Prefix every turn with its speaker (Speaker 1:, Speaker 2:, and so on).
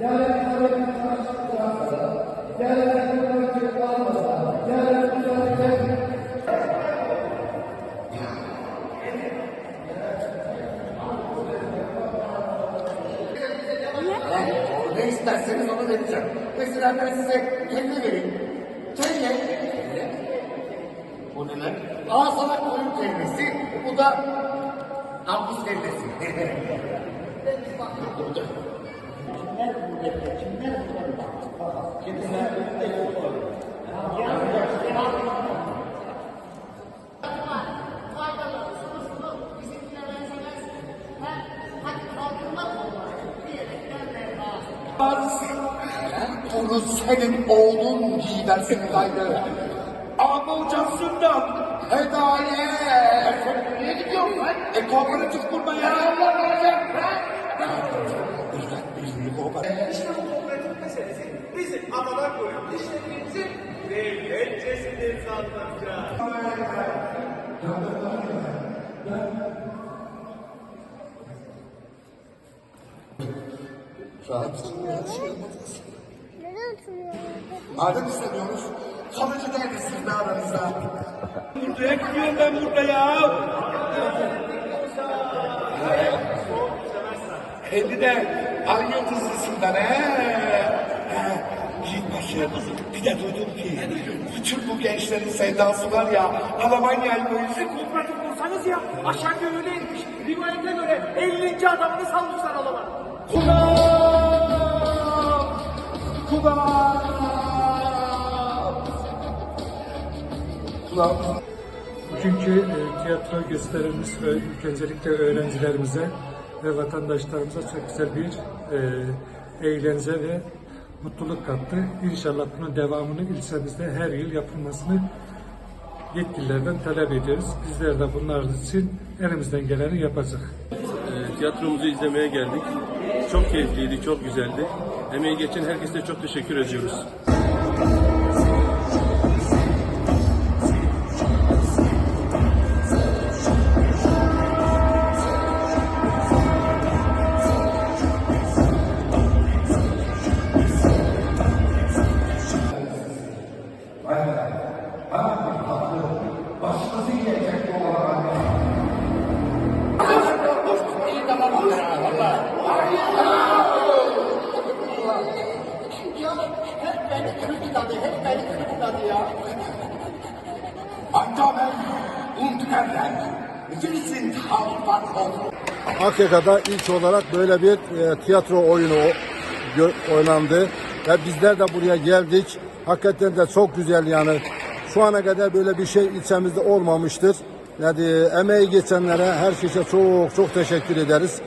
Speaker 1: Ne isterseniz onu vereceğim. Mesela ben size kelle vereyim. Kelle. Kelle.
Speaker 2: O ne lan?
Speaker 1: Aa sana koyun kellesi. Bu da kampus kellesi. Bunu senin oğlun giydersin gayrı.
Speaker 2: Amocasından
Speaker 1: Hediye. Nereye gidiyorsun lan?
Speaker 2: e kooperatif
Speaker 3: İşte bu kooperatif meselesi bizim atadan koyun işlerimizi sandıracağız.
Speaker 4: Neden oturuyor?
Speaker 1: Madem istemiyoruz, kalıcı değiliz sizle aranızda.
Speaker 2: Buraya gidiyorum ben burada ya. Kendi de ay yıldızlısından he. He. Yiğitbaşı, bir de duydum ki bütün bu gençlerin sevdası var ya Almanya'yı böyle
Speaker 5: kooperatif bulsanız ya aşağıda öyleymiş. Rivayete göre 50. adamını salmışlar alana.
Speaker 6: Bugünkü e, tiyatro gösterimiz ve ilk öncelikle öğrencilerimize ve vatandaşlarımıza çok güzel bir e, eğlence ve mutluluk kattı. İnşallah bunun devamını ilçemizde her yıl yapılmasını yetkililerden talep ediyoruz. Bizler de bunlar için elimizden geleni yapacak.
Speaker 7: E, tiyatromuzu izlemeye geldik. Çok keyifliydi, çok güzeldi. Emeği geçen herkese çok teşekkür ediyoruz.
Speaker 1: Sind Hauptbahnhof.
Speaker 8: Akyaka'da ilk olarak böyle bir e, tiyatro oyunu oynandı ve bizler de buraya geldik. Hakikaten de çok güzel yani. Şu ana kadar böyle bir şey ilçemizde olmamıştır. Yani emeği geçenlere herkese çok çok teşekkür ederiz.